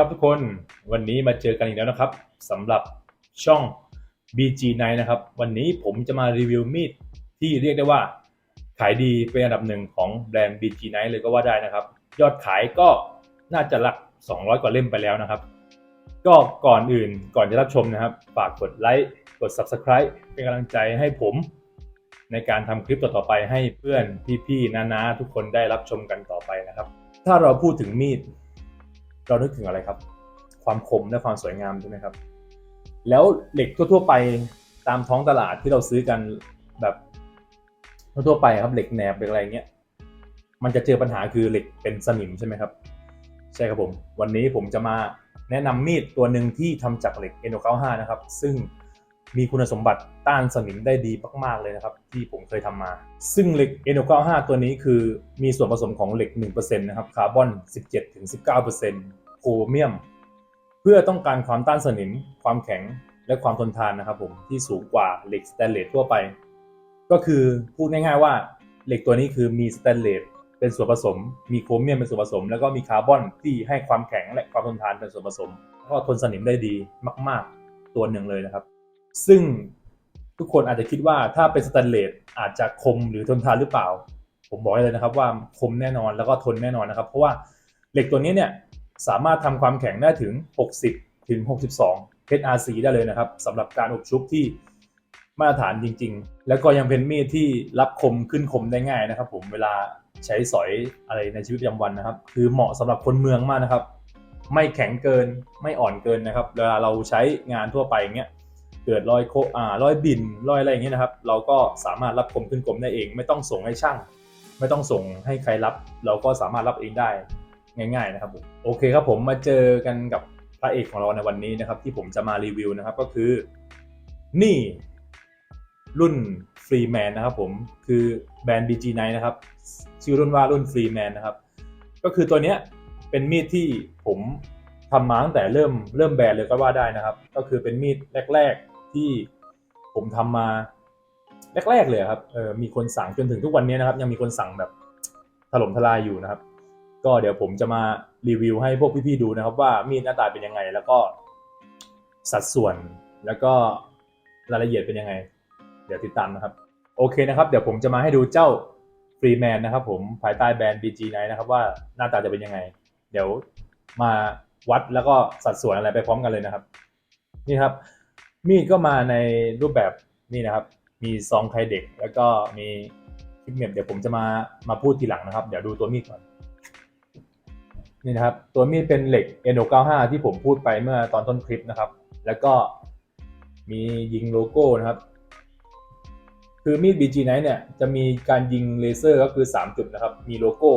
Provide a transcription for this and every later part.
ครับทุกคนวันนี้มาเจอกันอีกแล้วนะครับสำหรับช่อง BG9 นะครับ วันนี้ผมจะมารีวิวมีดที่เรียกได้ว่า ขายดีเป็นอันดับหนึ่งของแบรนด์ BG9 เลยก็ว่าได้นะครับ ยอดขายก็น่าจะหลัก 200 กว่าเล่มไปแล้วนะครับ ก็ก่อนอื่นก่อนจะรับชมนะครับ ฝากกดไลค์กด Subscribe เป็นกำลังใจให้ผม ในการทำคลิปต่อๆไปให้เพื่อนพี่ๆน้าๆทุกคนได้รับชมกันต่อไปนะครับ ถ้าเราพูดถึงมีด เรานึกถึงอะไรครับ ความคมและความสวยงามใช่ไหมครับ แล้วเหล็กทั่ว ๆ ไปตามท้องตลาดที่เราซื้อกันแบบทั่วไปครับเหล็กแหนบเหล็กอะไรเงี้ยมันจะเจอปัญหาคือเหล็กเป็นสนิมใช่ไหมครับ ใช่ครับผม วันนี้ผมจะมาแนะนำมีดตัวหนึ่งที่ทำจากเหล็ก N95 นะครับ ซึ่ง มีคุณสมบัติต้านสนิมได้ดีมากๆเลยนะครับ ที่ผมเคยทำมา ซึ่งเหล็ก N95 ตัวนี้คือมีส่วนผสมของเหล็ก 1%นะครับคาร์บอน 17-19%โครเมียม เพื่อต้องการความต้านสนิม ความแข็งและความทนทานนะครับผมที่สูงกว่าเหล็กสแตนเลสทั่วไป ก็คือพูดง่ายๆว่าเหล็กตัวนี้คือมีสแตนเลสเป็นส่วนผสม มีโครเมียมเป็นส่วนผสม แล้วก็มีคาร์บอนที่ให้ความแข็งและความทนทานเป็นส่วนผสมแล้วก็ทนสนิมได้ดีมาก ๆ ตัวหนึ่งเลยนะครับ ซึ่งทุกคนอาจจะคิดว่าถ้าเป็นสแตนเลสอาจจะคมหรือทนทานหรือเปล่า ผมบอกให้เลยนะครับว่าคมแน่นอนแล้วก็ทนแน่นอนนะครับ เพราะว่าเหล็กตัวนี้เนี่ยสามารถทำความแข็งได้ถึง 60 ถึง 62 HRC ได้เลยนะครับสำหรับการอบชุบที่มาตรฐานจริง ๆ แล้วก็ยังเป็นมีดที่รับคมขึ้นคมได้ง่ายนะครับ ผมเวลาใช้สอยอะไรในชีวิตประจำวันนะครับ คือเหมาะสำหรับคนเมืองมากนะครับ ไม่แข็งเกินไม่อ่อนเกินนะครับ เวลาเราใช้งานทั่วไปอย่างเงี้ย เกิดรอยโคอ่ารอยบินรอยอะไรอย่างเงี้ยนะครับ เราก็สามารถรับคมขึ้นกลมได้เอง ไม่ต้องส่งให้ช่าง ไม่ต้องส่งให้ใครรับ เราก็สามารถรับเองได้ง่าย ๆ นะครับผมโอเคครับผมมาเจอกันกับพระเอกของเราในวันนี้นะครับ ที่ผมจะมารีวิวนะครับก็คือนี่รุ่นฟรีแมนนะครับผมคือแบรนด์ BG9 นะครับ ชื่อรุ่นว่ารุ่นฟรีแมนนะครับ ก็คือตัวเนี้ยเป็นมีดที่ผมทำมาตั้งแต่เริ่มเริ่มแบรนด์เลยก็ว่าได้นะครับ ก็คือเป็นมีดแรก ที่ผมทำมาแรกๆเลยครับเออมีคนสั่งจนถึงทุกวันนี้นะครับ ยังมีคนสั่งแบบถล่มทลายอยู่นะครับ ก็เดี๋ยวผมจะมารีวิวให้พวกพี่ๆดูนะครับ ว่ามีดหน้าตาเป็นยังไง แล้วก็สัดส่วนแล้วก็รายละเอียดเป็นยังไง เดี๋ยวติดตามนะครับ โอเคนะครับ เดี๋ยวผมจะมาให้ดูเจ้าฟรีแมนนะครับผมภายใต้แบรนด์ BG9 นะครับว่าหน้าตาจะเป็นยังไง เดี๋ยวมาวัดแล้วก็สัดส่วนอะไรไปพร้อมกันเลยนะครับ นี่ครับ มีดก็มาในรูปแบบนี่นะครับ มีซองไคเด็ก แล้วก็มีคลิปเมมเดี๋ยวผมจะมามาพูดทีหลังนะครับ เดี๋ยวดูตัวมีดก่อน นี่นะครับ ตัวมีดเป็นเหล็ก N95 ที่ผมพูดไปเมื่อตอนต้นคลิปนะครับ แล้วก็มียิงโลโก้นะครับ คือมีด BG Night เนี่ยจะมีการยิงเลเซอร์ก็คือ 3 จุดนะครับ มีโลโก้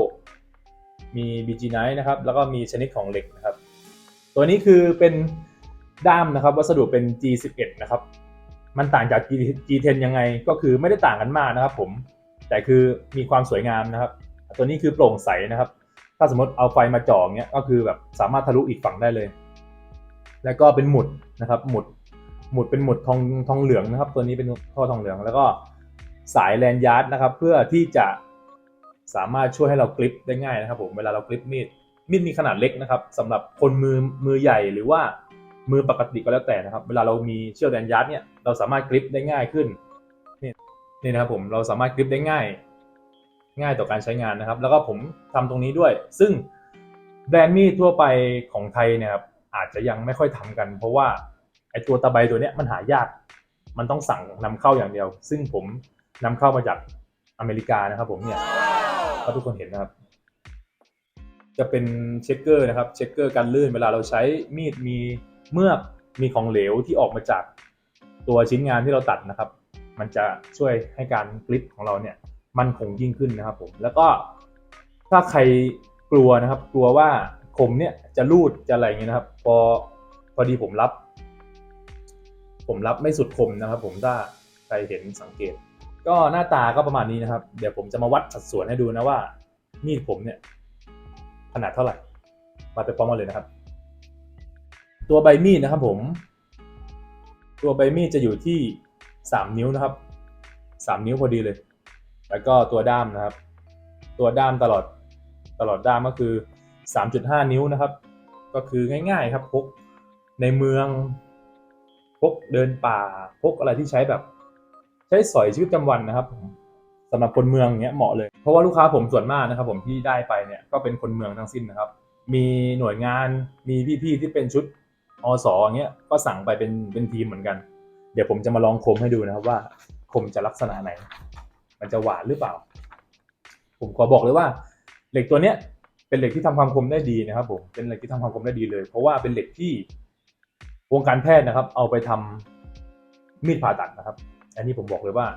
มี BG Night นะครับ แล้วก็มีชนิดของเหล็กนะครับ ตัวนี้คือเป็น ด้ามนะครับ วัสดุเป็น G11 นะครับ มันต่างจาก G10 ยังไงก็คือไม่ได้ต่างกันมากนะครับ ผม แต่คือมีความสวยงามนะครับ ตัวนี้คือโปร่งใสนะครับ ถ้าสมมติเอาไฟมาจ่อเงี้ยก็คือแบบสามารถทะลุอีกฝั่งได้เลย แล้วก็เป็นหมุดนะครับ หมุด หมุดเป็นหมุดทองทองเหลืองนะครับ ตัวนี้เป็นท่อทองเหลือง แล้วก็สายแลนยาร์ดนะครับ เพื่อที่จะสามารถช่วยให้เรากริปได้ง่ายนะครับ ผม เวลาเรากริปมีด มีดมีขนาดเล็กนะครับสำหรับคนมือมือใหญ่หรือว่า มือปกติก็แล้วแต่นะครับ เวลาเรามีเชือกแลนยาร์ดเนี่ยเราสามารถกริปได้ง่ายขึ้นนี่นี่นะครับผมเราสามารถกริปได้ง่าย ง่ายต่อการใช้งานนะครับ แล้วก็ผมทำตรงนี้ด้วย ซึ่งแบรนด์มีดทั่วไปของไทยเนี่ยครับอาจจะยังไม่ค่อยทำกัน เพราะว่าไอตัวตะไบตัวเนี้ยมันหายาก มันต้องสั่งนำเข้าอย่างเดียว ซึ่งผมนำเข้ามาจากอเมริกานะครับ ผมเนี่ยถ้าทุกคนเห็นนะครับ จะเป็นเช็คเกอร์นะครับเช็คเกอร์กันลื่นเวลาเราใช้มีดมีเมือกมีของเหลวที่ออกมาจากตัวชิ้นงานที่เราตัดนะครับ มันจะช่วยให้การกริปของเราเนี่ยมันคงยิ่งขึ้นนะครับผมแล้วก็ถ้าใครกลัวนะครับ กลัวว่าคมเนี่ยจะรูดจะอะไรเงี้ยนะครับ พอพอดีผมรับ ผมรับไม่สุดคมนะครับ ผมถ้าใครเห็นสังเกต ก็หน้าตาก็ประมาณนี้นะครับ เดี๋ยวผมจะมาวัดสัดส่วนให้ดูนะว่ามีดผมเนี่ย ขนาดเท่าไหร่ มาไปพร้อมกันเลยนะครับ ตัวใบมีดนะครับผม ตัวใบมีดจะอยู่ที่สามนิ้วนะครับสามนิ้วพอดีเลย แล้วก็ตัวด้ามนะครับ ตัวด้ามตลอดตลอดด้ามก็คือ 3.5 นิ้วนะครับ ก็คือง่ายๆครับพกในเมืองพกเดินป่าพกอะไรที่ใช้แบบ ใช้สอยชีวิตประจำวันนะครับ สำหรับคนเมืองเงี้ยเหมาะเลย เพราะว่าลูกค้าผมส่วนมากนะครับผมที่ได้ไปเนี่ยก็เป็นคนเมืองทั้งสิ้นนะครับ มีหน่วยงานมีพี่ๆที่เป็นชุดอสอย่างเงี้ยก็สั่งไปเป็นเป็นทีมเหมือนกัน เดี๋ยวผมจะมาลองคมให้ดูนะครับว่าคมจะลักษณะไหน มันจะหวานหรือเปล่า ผมขอบอกเลยว่า เหล็กตัวเนี้ยเป็นเหล็กที่ทำความคมได้ดีนะครับผมเป็นเหล็กที่ทำความคมได้ดีเลย เพราะว่าเป็นเหล็กที่วงการแพทย์นะครับ เอาไปทำมีดผ่าตัดนะครับ อันนี้ผมบอกเลยว่า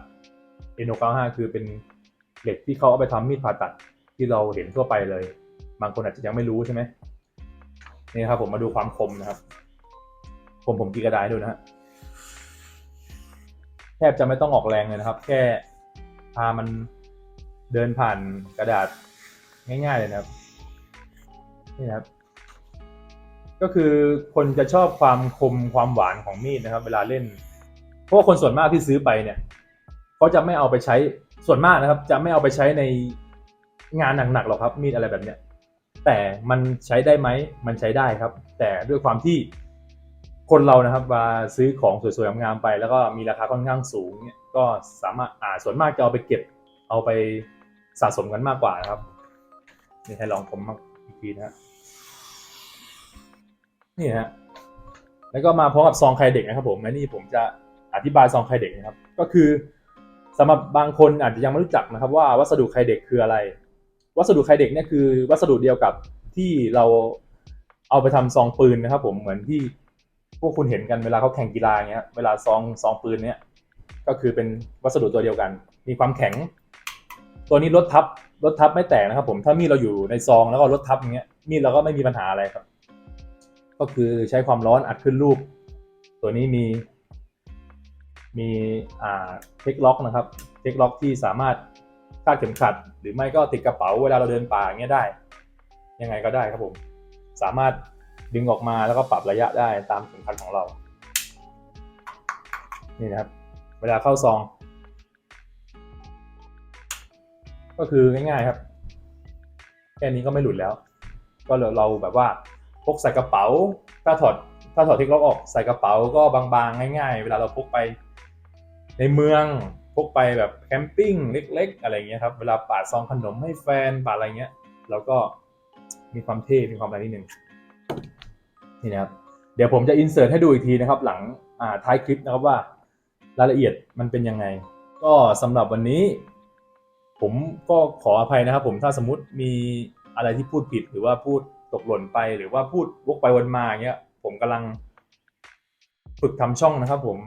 N95 คือเป็นเหล็กที่เขาเอาไปทำมีดผ่าตัดที่เราเห็นทั่วไปเลย บางคนอาจจะยังไม่รู้ใช่ไหมนี่ครับผมมาดูความคมนะครับ คมผมกีกระดาษให้ดูนะฮะแทบจะไม่ต้องออกแรงเลยนะครับ แค่พามันเดินผ่านกระดาษง่าย ๆ เลยนะครับ นี่นะครับ ก็คือคนจะชอบความคมความหวานของมีดนะครับ เวลาเล่น เพราะว่าคนส่วนมากที่ซื้อไปเนี่ย เขาจะไม่เอาไปใช้ส่วนมากนะครับ จะไม่เอาไปใช้ในงานหนักๆหรอกครับ มีดอะไรแบบเนี้ยแต่มันใช้ได้ไหมมันใช้ได้ครับ แต่ด้วยความที่คนเรานะครับมาซื้อของสวยๆงามๆไป แล้วก็มีราคาค่อนข้างสูงเนี่ยก็สามารถอ่าส่วนมากจะเอาไปเก็บเอาไปสะสมกันมากกว่านะครับนี่ให้ลองผมมากอีกทีนะฮะนี่ฮะแล้วก็มาพร้อมกับซองไข่เด็กนะครับผมและนี่ผมจะอธิบายซองไข่เด็กนะครับ ก็คือ สำหรับบางคนอาจจะยังไม่รู้จักนะครับว่าวัสดุไข่เด็กคืออะไร วัสดุไข่เด็กเนี่ยคือวัสดุเดียวกับที่เราเอาไปทำซองปืนนะครับ ผมเหมือนที่พวกคุณเห็นกันเวลาเขาแข่งกีฬาเงี้ยเวลาซองซองปืนเนี่ยก็คือเป็นวัสดุตัวเดียวกัน มีความแข็ง ตัวนี้ลดทับลดทับไม่แตกนะครับ ผมถ้ามีดเราอยู่ในซองแล้วก็ลดทับอย่างเงี้ยมีดเราก็ไม่มีปัญหาอะไรครับ ก็คือใช้ความร้อนอัดขึ้นรูปตัวนี้มี มีอ่าเทคล็อกนะครับเทคล็อกที่สามารถคาดเข็มขัด หรือไม่ก็ติดกระเป๋าเวลาเราเดินป่าอย่างเงี้ยได้ ยังไงก็ได้ครับผม สามารถดึงออกมาแล้วก็ปรับระยะได้ตามเข็มขัดของเรา นี่นะครับ เวลาเข้าซอง ก็คือง่ายๆครับ แค่นี้ก็ไม่หลุดแล้ว ก็เราแบบว่าพกใส่กระเป๋าถ้าถอดถ้าถอดที่ล็อกออกใส่กระเป๋าก็บางๆ ง่าย ๆ เวลาเราพกไป ในเมืองพกไปแบบแคมปิ้งเล็ก ๆ อะไรเงี้ยครับ เวลาปาดซองขนมให้แฟนปาดอะไรเงี้ยเราก็มีความเท่ มีความอะไรนิดนึงนี่นะครับ เดี๋ยวผมจะอินเสิร์ตให้ดูอีกทีนะครับ หลังอ่าท้ายคลิปนะครับว่ารายละเอียดมันเป็นยังไง ก็สำหรับวันนี้ ผมก็ขออภัยนะครับ ผมถ้าสมมติมีอะไรที่พูดผิดหรือว่าพูดตกหล่นไปหรือว่าพูดวกไปวนมาเงี้ย ผมกำลังฝึกทำช่องนะครับ ผม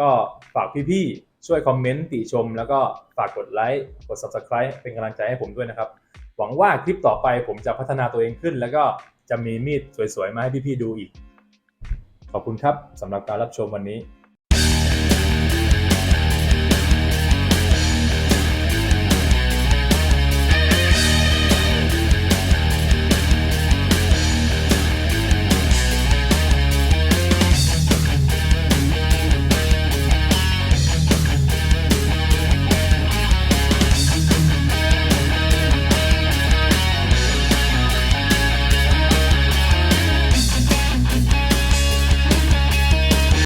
ก็ฝากพี่ๆช่วยคอมเมนต์ติชม แล้วก็ฝากกดไลค์กด subscribe เป็นกำลังใจให้ผมด้วยนะครับ หวังว่าคลิปต่อไปผมจะพัฒนาตัวเองขึ้น แล้วก็จะมีมีดสวยๆ มาให้พี่ๆดูอีก ขอบคุณครับสำหรับการรับชมวันนี้